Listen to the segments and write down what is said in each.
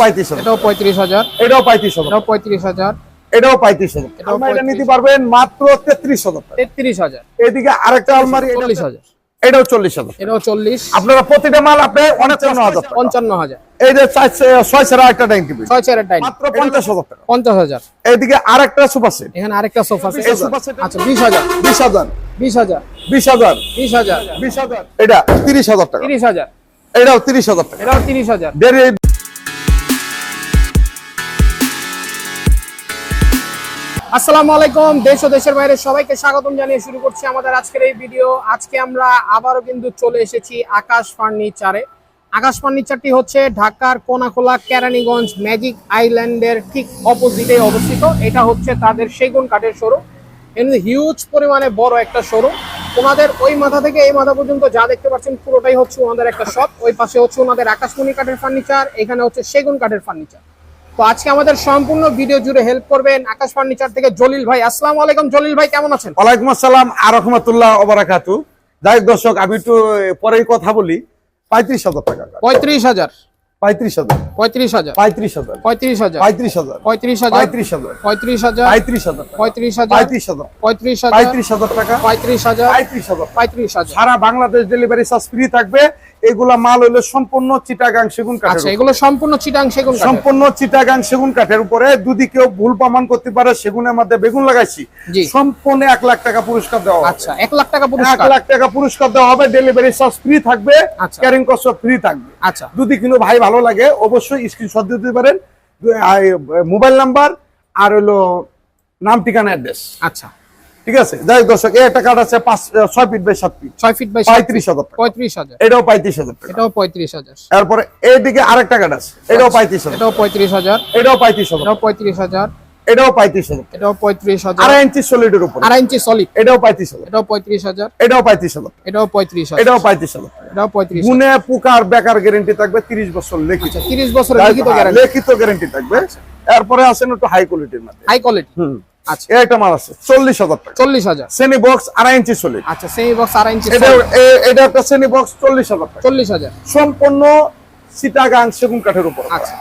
পঁয়ত্রিশ এটাও পঁয়ত্রিশ হাজার। এটাও পঁয়ত্রিশ হাজার। এটাও পঁয়ত্রিশ হাজার। এটাও পঁয়ত্রিশ হাজার। এটা নিতে পারবেন মাত্র তেত্রিশ হাজার তেত্রিশ হাজার। এদিকে আরেকটা আলমারি চল্লিশ হাজার। এটাও চল্লিশ হাজার। এটাও চল্লিশ। আপনারা প্রতিটা মাল আপনি পঞ্চান্ন হাজার পঞ্চান্ন হাজার। এই যে ছয় একটা ডাইনিং টেবিল। ছয় ডাইনিং। মাত্র পঞ্চাশ হাজার টাকা। পঞ্চাশ হাজার। এইদিকে আরেকটা সোফা সেট। এখানে আরেকটা সোফা এই সোফা সেট আচ্ছা বিশ হাজার। বিশ হাজার। বিশ হাজার। বিশ হাজার। বিশ হাজার। বিশ হাজার। এটা তিরিশ হাজার টাকা। তিরিশ হাজার। এটাও তিরিশ হাজার টাকা। এটাও তিরিশ হাজার। আসসালামু আলাইকুম, দেশ ও দেশের বাইরে সবাইকে স্বাগতম জানিয়ে শুরু করছি আমাদের আজকের এই ভিডিও। আজকে আমরা আবারও কিন্তু চলে এসেছি আকাশ ফার্নিচারে। আকাশ ফার্নিচারটি হচ্ছে ঢাকার কোনাখোলা কেরানীগঞ্জ ম্যাজিক আইল্যান্ডের ঠিক অপোজিটে অবস্থিত। এটা হচ্ছে তাদের সেগুন কাঠের শোরুম। এমনি হিউজ পরিমাণে বড় একটা শোরুম। ওনাদের ওই মাথা থেকে এই মাথা পর্যন্ত যা দেখতে পাচ্ছেন পুরোটাই হচ্ছে ওনাদের একটা শপ ওই পাশে হচ্ছে ওনাদের আকাশমণি কাঠের ফার্নিচার, এখানে হচ্ছে সেগুন কাঠের ফার্নিচার। তো আজকে আমাদের সম্পূর্ণ ভিডিও জুড়ে হেল্প করবেন আকাশ ফার্নিচার থেকে জলিল ভাই আসসালামু আলাইকুম জলিল ভাই কেমন আছেন ওয়ালাইকুম আসসালাম আর রহমতুল্লাহ ওবারাকাতু যাই দর্শক আমি একটু পরেই কথা বলি পঁয়ত্রিশ হাজার টাকা পঁয়ত্রিশ হাজার পঁয়ত্রিশ হাজার পঁয়ত্রিশ হাজার পঁয়ত্রিশ হাজার পঁয়ত্রিশ হাজার পঁয়ত্রিশ হাজার পঁয়ত্রিশ হাজার পঁয়ত্রিশ হাজার পঁয়ত্রিশ হাজার পঁয়ত্রিশ হাজার। পঁয়ত্রিশ হাজার পঁয়ত্রিশ হাজার পঁয়ত্রিশ হাজার পঁয়ত্রিশ হাজার টাকা পঁয়ত্রিশ হাজার পঁয়ত্রিশ হাজার পঁয়ত্রিশ হাজার সারা বাংলাদেশ ডেলিভারি চার্জ ফ্রি থাকবে এগুলা মাল হলো সম্পূর্ণ চিটাগাং সেগুন কাঠের আচ্ছা এগুলো সম্পূর্ণ চিটাং সেগুন কাঠের। সম্পূর্ণ চিটাগাং সেগুন কাঠের উপরে। যদি কেউ ভুল প্রমাণ করতে পারে সেগুনের মধ্যে বেগুন লাগাইছি। সম্পূর্ণ এক লাখ টাকা পুরস্কার দেওয়া হবে। আচ্ছা এক লাখ টাকা এক পুরস্কার? লাখ টাকা পুরস্কার দেওয়া হবে। ডেলিভারি চার্জ ফ্রি থাকবে। ক্যারিং কস্ট ফ্রি থাকবে। আচ্ছা। যদি কোনো ভাই ভালো লাগে অবশ্যই স্ক্রিনশট দিতে পারেন। মোবাইল নাম্বার আর হলো নাম ঠিকানা অ্যাড্রেস আচ্ছা। ঠিক আছে যাই দর্শক এই একটা কার্ড আছে পাঁচ ছয় ফিট বাই সাত ফিট ছয় ফিট বাই পঁয়ত্রিশ হাজার পঁয়ত্রিশ হাজার এটাও পঁয়ত্রিশ হাজার এটাও পঁয়ত্রিশ হাজার তারপরে এইদিকে আরেকটা কার্ড আছে এটাও পঁয়ত্রিশ হাজার এটাও পঁয়ত্রিশ হাজার এটাও পঁয়ত্রিশ হাজার এটাও পঁয়ত্রিশ হাজার এটাও পঁয়ত্রিশ হাজার এটাও পঁয়ত্রিশ হাজার আড়াই ইঞ্চি সলিডের উপর আড়াই ইঞ্চি সলিড এটাও পঁয়ত্রিশ হাজার এটাও পঁয়ত্রিশ হাজার এটাও পঁয়ত্রিশ হাজার এটাও পঁয়ত্রিশ এটাও পঁয়ত্রিশ হাজার এটাও পঁয়ত্রিশ গুনে পুকার বেকার গ্যারেন্টি থাকবে তিরিশ বছর লিখিত আচ্ছা তিরিশ বছরের লিখিত লিখিত গ্যারেন্টি থাকবে এরপরে আছেন একটু হাই কোয়ালিটির মধ্যে। হাই কোয়ালিটি হুম। আচ্ছা। এটা মাল আছে চল্লিশ হাজার টাকা। চল্লিশ হাজার। সেমি বক্স আড়াই ইঞ্চি সলিড আচ্ছা সেমি বক্স আড়াই ইঞ্চি এটা এটা একটা সেমি বক্স চল্লিশ হাজার টাকা। চল্লিশ হাজার। সম্পূর্ণ সিটাগাং সেগুন কাঠের উপর। আচ্ছা।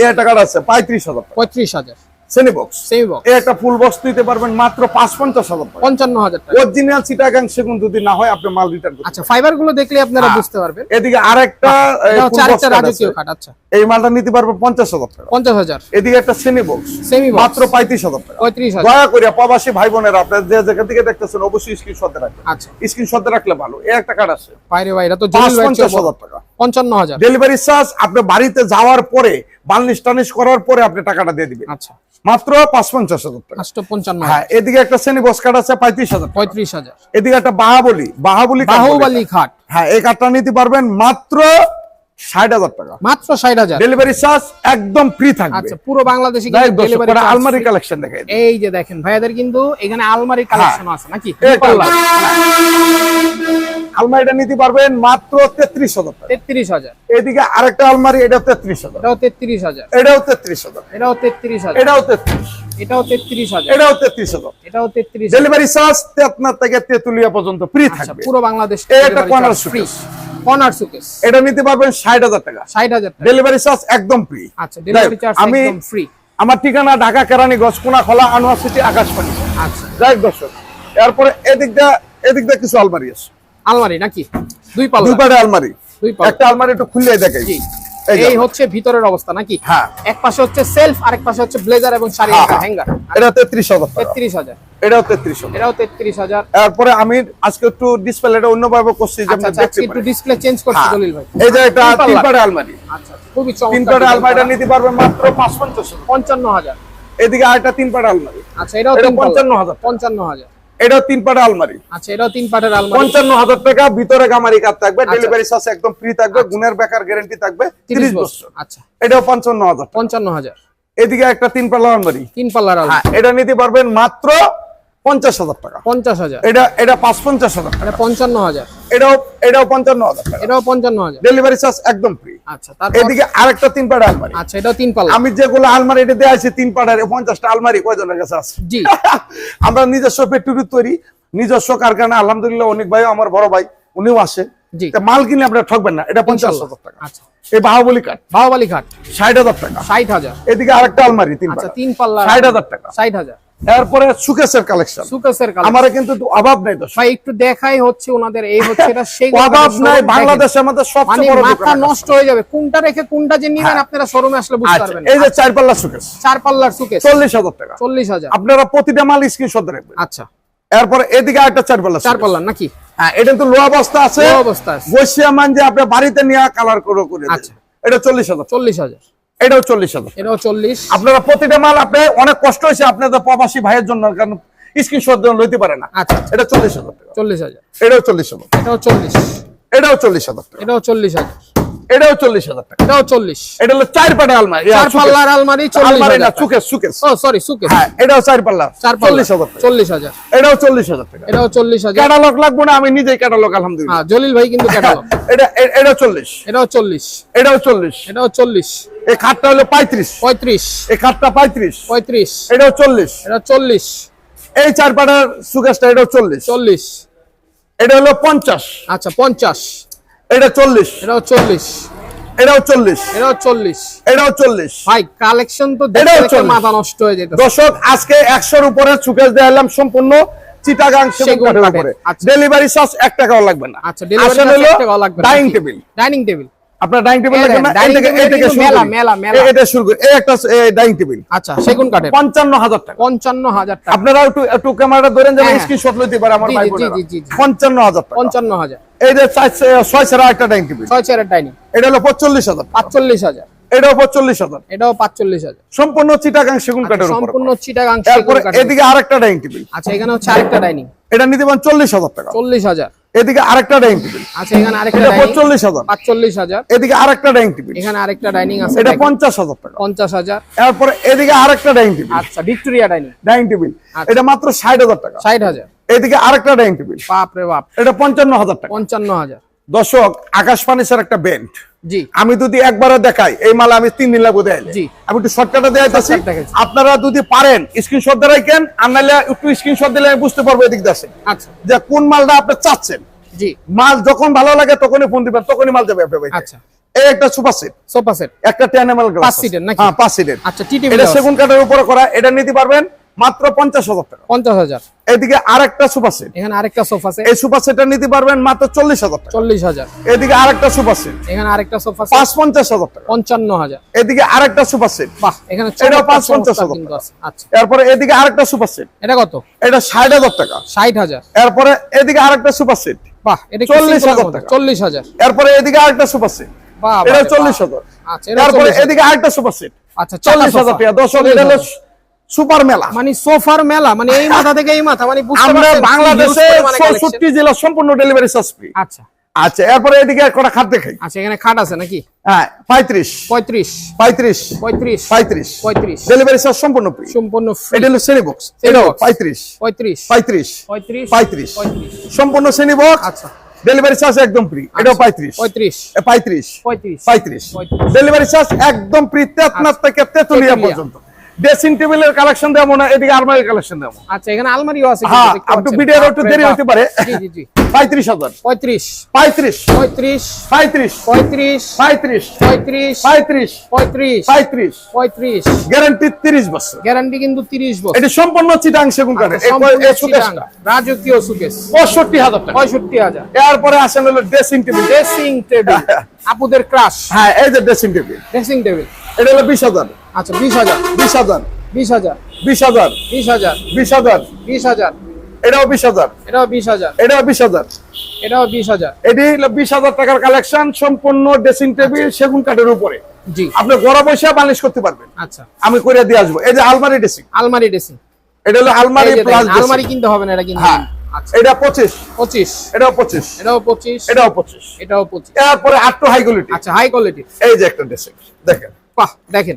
এই কার্ড আছে পঁয়ত্রিশ হাজার টাকা। পঁয়ত্রিশ হাজার। সেমি বক্স সেমি বক্স একটা ফুল বক্স নিতে পারবেন মাত্র পাঁচ পঞ্চাশ হাজার টাকা। পঞ্চান্ন হাজার টাকা। অরিজিনাল চিটাগাং সেগুন যদি না হয় আপনি মাল রিটার্ন করতে আচ্ছা ফাইবারগুলো দেখলে আপনারা হ্যাঁ। বুঝতে পারবেন। এদিকে আরেকটা রাজকীয় আছে। আচ্ছা। এই মালটা নিতে পারবে পঞ্চাশ টাকা। পঞ্চাশ হাজার। এদিকে একটা সেমি বক্স সেমি বক্স মাত্র পঁয়ত্রিশ হাজার টাকা। পঁয়ত্রিশ হাজার। দয়া করে প্রবাসী ভাই বোনেরা আপনার যে জায়গা থেকে দেখতেছেন অবশ্যই স্ক্রিনশট রাখবেন। আচ্ছা। স্ক্রিনশট রাখলে ভালো। এই একটা কার্ড আছে। বাইরে তো পঞ্চাশ হাজার টাকা। পঞ্চান্ন হাজার। ডেলিভারি চার্জ আপনি বাড়িতে যাওয়ার পরে বার্নিশ টার্নিশ করার পরে আপনি টাকাটা দিয়ে দিবেন। আচ্ছা। মাত্র পাঁচ পঞ্চাশ হাজার টাকা। পঞ্চান্ন। হ্যাঁ এদিকে একটা শ্রেণি বক্স কার্ড আছে পঁয়ত্রিশ হাজার পঁয়ত্রিশ হাজার। এদিকে একটা বাহাবলি বাহাবলি বাহুবালি খাট হ্যাঁ এই কার্ডটা নিতে পারবেন মাত্র ষাট হাজার টাকা। মাত্র ষাট হাজার। ডেলিভারি চার্জ একদম ফ্রি থাকবে। আচ্ছা পুরো বাংলাদেশে আলমারি কালেকশন দিই। এই যে দেখেন ভাইয়াদের কিন্তু এখানে আলমারি কালেকশন আছে নাকি। আলমারিটা নিতে পারবেন মাত্র তেত্রিশ হাজার তেত্রিশ হাজার। এদিকে আরেকটা আলমারি তেত্রিশ হাজার। এটাও তেত্রিশ হাজার। এটাও তেত্রিশ হাজার। এটাও তেত্রিশ হাজার। এটাও তেত্রিশ। এটাও তেত্রিশ হাজার। এটাও তেত্রিশ হাজার। এটাও তেত্রিশ ডেলিভারি চার্জ তেতনা থেকে তেতুলিয়া পর্যন্ত ফ্রি আচ্ছা থাকবে। পুরো বাংলাদেশ এই একটা ফ্রি কর্নার সুকেস এটা নিতে পারবেন ষাট হাজার টাকা। ষাট হাজার ডেলিভারি চার্জ একদম ফ্রি আচ্ছা ডেলিভারি চার্জ আমি একদম ফ্রি আমার ঠিকানা ঢাকা কেরানীগঞ্জ কোনা খোলা আনোয়ার সিটি আকাশবাণী। আচ্ছা। যাই দর্শক এরপরে এদিকটা এদিকটা কিছু আলমারি আছে। আলমারি নাকি? দুই পাল্লা। দুই পাড়ে আলমারি। একটা আলমারি একটু খুললে দেখাই। এই হচ্ছে ভিতরের অবস্থা নাকি? হ্যাঁ। এক পাশে হচ্ছে সেলফ আরেক পাশে হচ্ছে ব্লেজার এবং শাড়ি হ্যাঁ, হ্যাঁ। হ্যাঙ্গার। এটা 33000 33000 এটাও 33000 এটাও 33000 তারপরে আমি আজকে একটু ডিসপ্লেটা অন্যভাবে করছি যেমন আচ্ছা, আচ্ছা, দেখতে পাচ্ছেন একটু ডিসপ্লে চেঞ্জ করছি হ্যাঁ। দলিল ভাই। এই যে এটা তিন পাড়ে আলমারি। আচ্ছা, আচ্ছা খুবই চমৎকার তিন পাড়ে আলমারিটা নিতে পারবে মাত্র 5500 55000 এদিকে আরেকটা তিন পাড়ে আলমারি। আচ্ছা এটাও 55000 55000 এটা তিন পাটের আলমারি। আচ্ছা এটাও তিন পাটের আলমারি। হাজার টাকা ভিতরে গামারি কাট থাকবে আচ্ছা। ডেলিভারি চার্জ একদম ফ্রি থাকবে আচ্ছা। গুণের বেকার গ্যারান্টি থাকবে 30 বছর। আচ্ছা। এটাও 55000 হাজার এদিকে একটা তিন পাল্লার আলমারি। তিন পাল্লার আলমারি। হ্যাঁ, এটা নিতে পারবেন মাত্র পঞ্চাশ হাজার টাকা। পঞ্চাশ হাজার। এটা এটা পাঁচ পঞ্চাশ হাজার এটা পঞ্চান্ন হাজার। এটাও এটাও পঞ্চান্ন হাজার টাকা। এটাও পঞ্চান্ন হাজার। ডেলিভারি চার্জ একদম ফ্রি আচ্ছা এদিকে আরেকটা তিন পাড়া আলমারি। আচ্ছা এটাও তিন পাল্লা। আমি যেগুলো আলমারি এটা দিয়ে আছি তিন পাড়ার পঞ্চাশটা আলমারি কয়জনের কাছে আছে? জি। আমরা নিজস্ব পেট্রোল তৈরি নিজস্ব কারখানা। আলহামদুলিল্লাহ অনেক ভাই আমার বড় ভাই উনিও আসে। জি। তা মাল কিনলে আপনারা ঠকবেন না এটা পঞ্চাশ হাজার টাকা। আচ্ছা। এই বাহুবলি কাঠ বাহুবালি ঘাট ষাট হাজার টাকা। ষাট হাজার। এদিকে আরেকটা আলমারি তিন আচ্ছা তিন পাল্লা। ষাট হাজার টাকা। ষাট হাজার। এরপরে সুকেশের কালেকশন সুকেসের কালার আমার কিন্তু অভাব নাই দর্শক ভাই একটু দেখাই হচ্ছে ওনাদের এই হচ্ছে এটা সেই অভাব নাই দেখেন। বাংলাদেশের মধ্যে মানে সবচেয়ে বড় মাথা নষ্ট হয়ে যাবে। কোনটা রেখে কোনটা যে নিবেন হ্যাঁ। আপনারা শোরুমে আসলে বুঝতে আচ্ছা পারবেন এই যে চার পাল্লা সুকেশ চার পাল্লার সুকেস। চল্লিশ হাজার টাকা। চল্লিশ হাজার। আপনারা প্রতিটা মাল স্ক্রিনশট রাখবেন। আচ্ছা। এরপরে এদিকে আরেকটা চার পাল্লা চার। পাল্লার নাকি? হ্যাঁ এটা তো লো অবস্থা আছে। লো অবস্থা আছে। বসিয়া মান যে আপনি বাড়িতে নিয়ে কালার করে করে আচ্ছা। এটা চল্লিশ হাজার। চল্লিশ হাজার। এটাও চল্লিশ হাজার। এটাও চল্লিশ। আপনারা প্রতিটা মাল আপনি অনেক কষ্ট হয়েছে আপনাদের প্রবাসী ভাইয়ের জন্য কারণ স্ক্রিনশট লইতে পারে না। আচ্ছা এটা চল্লিশ হাজার চল্লিশ হাজার। এটাও চল্লিশ হাজার। এটাও চল্লিশ। এটাও চল্লিশ হাজার এটাও চল্লিশ হাজার। এটাও চল্লিশ হাজার টাকা। এটাও চল্লিশ। এটা হলো চার পাটে আলমারি। চার পাল্লার আলমারি আলমারি না সুকেশ সুকেশ। ও সরি সুকেস হ্যাঁ এটাও চার পাল্লা। চার চল্লিশ হাজার চল্লিশ হাজার। এটাও চল্লিশ হাজার টাকা। এটাও চল্লিশ হাজার। ক্যাটালগ লাগবে না আমি নিজেই ক্যাটালগ আলহামদুলিল্লাহ। হ্যাঁ জলিল ভাই কিন্তু ক্যাটালগ। এটা এটাও চল্লিশ। এটাও চল্লিশ। এটাও চল্লিশ। এটাও চল্লিশ। এই খাটটা হলো পঁয়ত্রিশ। পঁয়ত্রিশ। এই খাটটা পঁয়ত্রিশ। পঁয়ত্রিশ। এটাও চল্লিশ। এটা চল্লিশ। এই চার পাটার সুকেশটা এটাও চল্লিশ। চল্লিশ। এটা হলো পঞ্চাশ। আচ্ছা পঞ্চাশ। এটা চল্লিশ। এটাও চল্লিশ। এটাও চল্লিশ। এটাও চল্লিশ। এটাও চল্লিশ। ভাই কালেকশন তো দেখে মাথা নষ্ট হয়ে যেত দর্শক আজকে একশোর উপরে সুকেশ দেখালাম সম্পূর্ণ চিটাগাং সেগুন কাঠের। ডেলিভারি চার্জ এক টাকাও লাগবে না। আচ্ছা ডেলিভারি লাগবে ডাইনিং টেবিল ডাইনিং টেবিল আপনার ডাইনিং টেবিল লাগবে না? এই থেকে এই থেকে মেলা, মেলা, মেলা। এটা শুরু করি। এই একটা ডাইনিং টেবিল আচ্ছা সেগুন কাঠের। পঞ্চান্ন হাজার টাকা। পঞ্চান্ন হাজার টাকা। আপনারা একটু একটু ক্যামেরাটা ধরেন যেন হ্যাঁ, হ্যাঁ। স্ক্রিনশট লইতে পারে আমার ভাই জি, বোনেরা জি, জি, জি। পঞ্চান্ন হাজার টাকা। পঞ্চান্ন হাজার এই যে একটা ডাইনিং টেবিল ডাইনিং এটা হলো পঁচল্লিশ হাজার টাকা। পাঁচচল্লিশ হাজার এটাও পঁচল্লিশ হাজার এটাও পাঁচচল্লিশ হাজার সম্পূর্ণ চিটাগাং সেগুন কাঠের উপর। সম্পূর্ণ চিটাগাং সেগুন কাঠের। এদিকে আরেকটা ডাইনিং টেবিল আচ্ছা এখানে হচ্ছে আরেকটা ডাইনিং এটা নিতে পারেন চল্লিশ হাজার টাকা। চল্লিশ হাজার এদিকে আরেকটা ডাইনিং টেবিল। আচ্ছা এখানে আরেকটা এটা ডাইনিং। পঁচল্লিশ হাজার। পাঁচচল্লিশ হাজার। এদিকে আরেকটা ডাইনিং টেবিল। এখানে আরেকটা ডাইনিং আছে এটা হাজার টাকা। পঞ্চাশ হাজার। এরপরে এদিকে আরেকটা ডাইনিং টেবিল। আচ্ছা ভিক্টোরিয়া ডাইনিং। Dining table. আচ্ছা। এটা মাত্র ষাট হাজার টাকা। ষাট হাজার। এদিকে আরেকটা ডাইনিং টেবিল। বাপ রে বাপ। এটা পঞ্চান্ন হাজার টাকা। পঞ্চান্ন হাজার। দর্শক আকাশ ফার্নিচার একটা ব্যান্ড জি। আমি যদি একবারও দেখাই এই মাল আমি তিন দিন লাগবো দেয় আমি একটু শর্টকাটে দেখাইতেছি। আপনারা যদি পারেন স্ক্রিনশট দেওয়াই কেন আর নাহলে একটু স্ক্রিনশট দিলে আমি বুঝতে পারব এদিক দেশে আচ্ছা। যে কোন মালটা আপনি চাচ্ছেন। জি। মাল যখন ভালো লাগে তখনই ফোন দিবেন তখনই মাল যাবে আপনার আচ্ছা। এই একটা সুপার সেট সোফা সেট একটা টেন এম এল গ্লাস পাঁচ seat এর নাকি? হ্যাঁ পাঁচ সিটের আচ্ছা টি টিভি এটা সেগুন কাঠের উপরে করা এটা নিতে পারবেন। মাত্র পঞ্চাশ হাজার টাকা। পঞ্চাশ হাজার। এদিকে আরেকটা সুপার সেট। এখানে আরেকটা সোফা সেট। এই সুপার সেটটা নিতে পারবেন মাত্র চল্লিশ হাজার চল্লিশ হাজার। এদিকে আরেকটা সুপার সেট। এখানে আরেকটা সোফা সেট। পাঁচ পঞ্চাশ হাজার টাকা। পঞ্চান্ন হাজার। এদিকে আরেকটা সুপার সেট। বাহ এখানে চমৎকার পাঁচ পঞ্চাশ হাজার আচ্ছা। এরপরে এদিকে আরেকটা সুপার সেট। এটা কত? এটা ষাট হাজার টাকা। ষাট হাজার। এরপরে এদিকে আরেকটা সুপার সেট। বাহ এটা কি 40,000 simple এর মধ্যে? টাকা। চল্লিশ হাজার। এরপরে এদিকে আরেকটা সুপার সেট। বাহ এটা চল্লিশ হাজার। আচ্ছা এটা 40,000 এদিকে আরেকটা সুপার সেট। আচ্ছা চল্লিশ হাজার টাকা। দশ এটা হলো সুপার মেলা মানে সোফার মেলা মানে এই মাথা থেকে এই মাথা মানে আমরা বাংলাদেশে। চৌষট্টি জেলা সম্পূর্ণ ডেলিভারি চার্জ ফ্রি আচ্ছা আচ্ছা এরপরে এদিকে কটা খাট দেখাই আচ্ছা এখানে খাট আছে নাকি হ্যাঁ পঁয়ত্রিশ পঁয়ত্রিশ পঁয়ত্রিশ পঁয়ত্রিশ পঁয়ত্রিশ পঁয়ত্রিশ ডেলিভারি চার্জ সম্পূর্ণ ফ্রি সম্পূর্ণ। এটা হলো শ্রেণি বক্স box। পঁয়ত্রিশ পঁয়ত্রিশ পঁয়ত্রিশ পঁয়ত্রিশ পঁয়ত্রিশ সম্পূর্ণ শ্রেণি বক্স আচ্ছা ডেলিভারি চার্জ একদম ফ্রি এটাও পঁয়ত্রিশ পঁয়ত্রিশ পঁয়ত্রিশ পঁয়ত্রিশ পঁয়ত্রিশ। ডেলিভারি চার্জ একদম ফ্রি তেতনাথ থেকে তেতুলিয়া। পর্যন্ত ড্রেসিং টেবিলের কালেকশন দেবো না এদিকে আলমারির কালেকশন দেবো আচ্ছা এখানে আলমারিও আছে হ্যাঁ আপনি ভিডিওর একটু দেরি হতে পারে জি জি জি গ্যারান্টি গ্যারান্টি কিন্তু সম্পূর্ণ সেগুন সুকেস এরপরে আসেন হলো ড্রেসিং টেবিল ড্রেসিং টেবিল আপুদের ক্রাশ হ্যাঁ এই যে ড্রেসিং টেবিল ড্রেসিং টেবিল এটা হলো 20000 আচ্ছা বিশ হাজার বিশ হাজার বিশ হাজার বিশ হাজার বিশ হাজার বিশ হাজার। বিশ হাজার। এটাও বিশ হাজার। এটাও বিশ হাজার। এটাও বিশ হাজার। এটাও বিশ হাজার। এটি হলো বিশ হাজার টাকার কালেকশন সম্পূর্ণ ড্রেসিং টেবিল সেগুন কাঠের উপরে। জি। আপনি গড়া পয়সা বালিশ করতে পারবেন। আচ্ছা। আমি করে দিয়ে আসব। এই যে আলমারি ড্রেসিং আলমারি ড্রেসিং এটা হলো আলমারি প্লাস আলমারি কিনতে হবে না এটা কিনতে হ্যাঁ। আচ্ছা। এটা পঁচিশ। পঁচিশ। এটাও পঁচিশ। এটাও পঁচিশ। এটাও পঁচিশ। এটাও পঁচিশ। এরপরে আটটো হাই কোয়ালিটি আচ্ছা হাই কোয়ালিটি এই যে একটা ড্রেসিং দেখেন। বাহ দেখেন।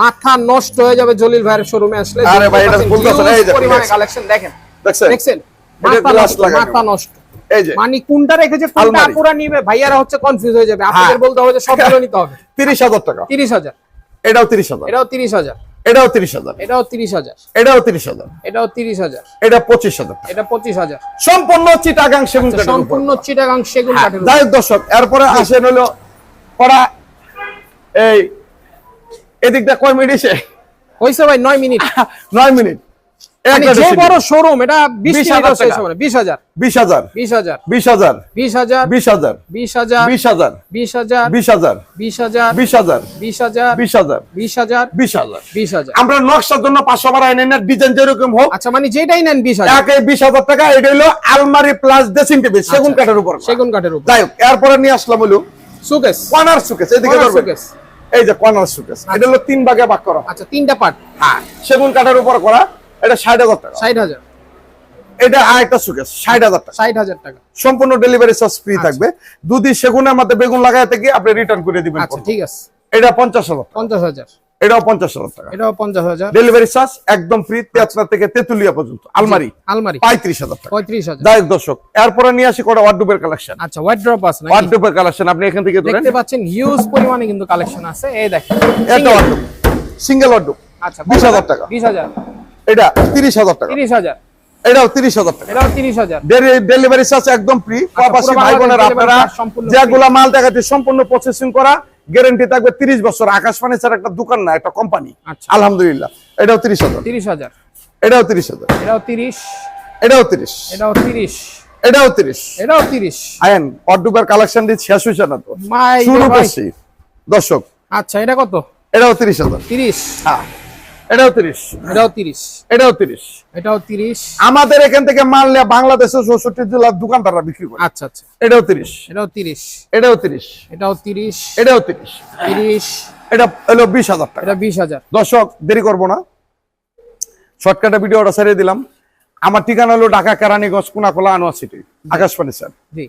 মাথা নষ্ট হয়ে যাবে জলিল ভাইয়ের শোরুমে আসলে। আরে ভাই, এটা বলতেছে না, এই যে, পরিমাণে কালেকশন দেখেন। দেখছেন? মাথা নষ্ট মাথা নষ্ট। এই যে মানে কোনটা রেখেছে কোনটা। আপুরা নিবে ভাইয়ারা হচ্ছে কনফিউজ হয়ে যাবে। আপনাদের হ্যাঁ। বলতে হবে যে সবগুলো নিতে হবে। তিরিশ হাজার টাকা। তিরিশ হাজার। এটাও তিরিশ হাজার। এটাও তিরিশ হাজার। এটাও তিরিশ হাজার। এটাও তিরিশ হাজার। এটাও তিরিশ হাজার। এটাও তিরিশ হাজার। এটা পঁচিশ হাজার এটা পঁচিশ হাজার। সম্পূর্ণ চিটাগাং সেগুন কাঠের উপর। সম্পূর্ণ চিটাগাং সেগুন হ্যাঁ, কাঠের। যাই দর্শক এরপরে আসেন হলো করা এই এদিকটা কয় মিনিটে হয়েছে ভাই নয় মিনিট মিনিট মানে যে বড় শোরুম এটা বিশ 20,000 মিনিট শেষ টাকা। হবে না। বিশ হাজার বিশ হাজার বিশ হাজার বিশ হাজার বিশ হাজার বিশ হাজার বিশ হাজার বিশ হাজার বিশ হাজার বিশ হাজার বিশ হাজার বিশ হাজার বিশ হাজার বিশ হাজার বিশ হাজার বিশ হাজার বিশ হাজার আমরা নকশার জন্য পাঁচশো বাড়াই নেন না ডিজাইন যেরকম হোক আচ্ছা মানে যেটাই নেন বিশ হাজার একে বিশ হাজার টাকা এটা হলো আলমারি প্লাস ড্রেসিং টেবিল সেগুন আচ্ছা। কাঠের উপর সেগুন কাঠের উপর যাই হোক এরপরে নিয়ে আসলাম হলো সুকেস কর্নার সুকেস এদিকে ধরবেন। suitcase। এই যে কর্নার সুটকেস এটা হলো তিন ভাগে ভাগ করা। আচ্ছা তিনটা পার্ট হ্যাঁ সেগুন কাঠের উপর করা এটা ষাট হাজার টাকা। ষাট হাজার। এটা আরেকটা সুকেস ষাট হাজার টাকা। ষাট হাজার টাকা। সম্পূর্ণ ডেলিভারি চার্জ ফ্রি থাকবে। দুদি সেগুনের মধ্যে বেগুন লাগাইতে গিয়ে আপনি রিটার্ন করে দিবেন আচ্ছা ঠিক আছে। এটা পঞ্চাশ হাজার পঞ্চাশ হাজার। এটাও পঞ্চাশ হাজার টাকা। এটাও পঞ্চাশ হাজার। ডেলিভারি চার্জ একদম ফ্রি তেতলা থেকে তেতুলিয়া পর্যন্ত আলমারি। আলমারি। পঁয়ত্রিশ হাজার টাকা। পঁয়ত্রিশ হাজার। যাই হোক দর্শক এরপরে নিয়ে আসি কটা ওয়ার্ডুবের কালেকশন আচ্ছা ড্রপ আছে কালেকশন আপনি এখান থেকে দেখতে পাচ্ছেন হিউজ পরিমাণে কিন্তু কালেকশন আছে। এই দেখেন সিঙ্গেল আচ্ছা বিশ হাজার টাকা। বিশ হাজার। এটা তিরিশ হাজার টাকা। তিরিশ হাজার। এটাও তিরিশ হাজার টাকা। এটাও তিরিশ হাজার। ডেলিভারি চার্জ একদম ফ্রি প্রবাসী ভাই বোনেরা আপনারা যেগুলা মাল দেখাতে সম্পূর্ণ প্রসেসিং করা। গ্যারান্টি থাকবে তিরিশ বছর। আকাশ ফার্নিচার একটা দোকান না একটা কোম্পানি আচ্ছা। আলহামদুলিল্লাহ। এটাও তিরিশ হাজার। তিরিশ হাজার। এটাও তিরিশ হাজার। এটাও তিরিশ। এটাও তিরিশ। এটাও তিরিশ। এটাও তিরিশ। এটাও তিরিশ। আয়েন অডুবের কালেকশন দিয়ে শেষ হয়েছে না তো? মাই শুরু করছি। দর্শক আচ্ছা এটা কত? এটাও তিরিশ হাজার। তিরিশ। হ্যাঁ। এটাও এটাও তিরিশ। এটাও তিরিশ। এটাও তিরিশ। আমাদের এখান থেকে মাল নিয়ে বাংলাদেশের চৌষট্টি জেলার দোকানদাররা বিক্রি করে। আচ্ছা আচ্ছা। এটাও তিরিশ। এটাও তিরিশ। এটাও তিরিশ। এটাও তিরিশ। এটাও তিরিশ। তিরিশ। এটা হলো টাকা। এটা দর্শক দেরি করব না। শর্টকাটে ভিডিওটা ছেড়ে দিলাম। আমার ঠিকানা হলো ঢাকা কেরানীগঞ্জ কুনাকোলা আনোয়ার সিটি আকাশ ফার্নিচার জি।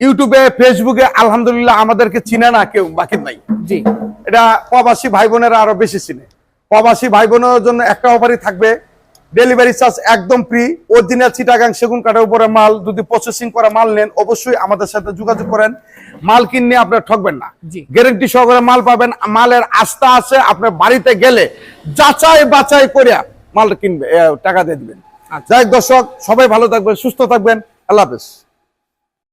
ইউটিউবে ফেসবুকে আলহামদুলিল্লাহ আমাদেরকে চিনে না কেউ বাকি নাই। জি। এটা প্রবাসী ভাই বোনেরা আরও বেশি চিনে। প্রবাসী ভাই বোনের জন্য একটা অফারই থাকবে। ডেলিভারি চার্জ একদম ফ্রি অরিজিনাল চিটাগাং সেগুন কাঠের উপরে মাল যদি প্রসেসিং করা মাল নেন অবশ্যই আমাদের সাথে যোগাযোগ করেন। মাল কিনে আপনার ঠকবেন না। গ্যারেন্টি সহকারে মাল পাবেন মালের আস্থা আছে আপনার বাড়িতে গেলে যাচাই বাছাই করে মাল কিনবে টাকা দিয়ে দিবেন। আচ্ছা। যাই হোক দর্শক সবাই ভালো থাকবেন সুস্থ থাকবেন আল্লাহ হাফেজ।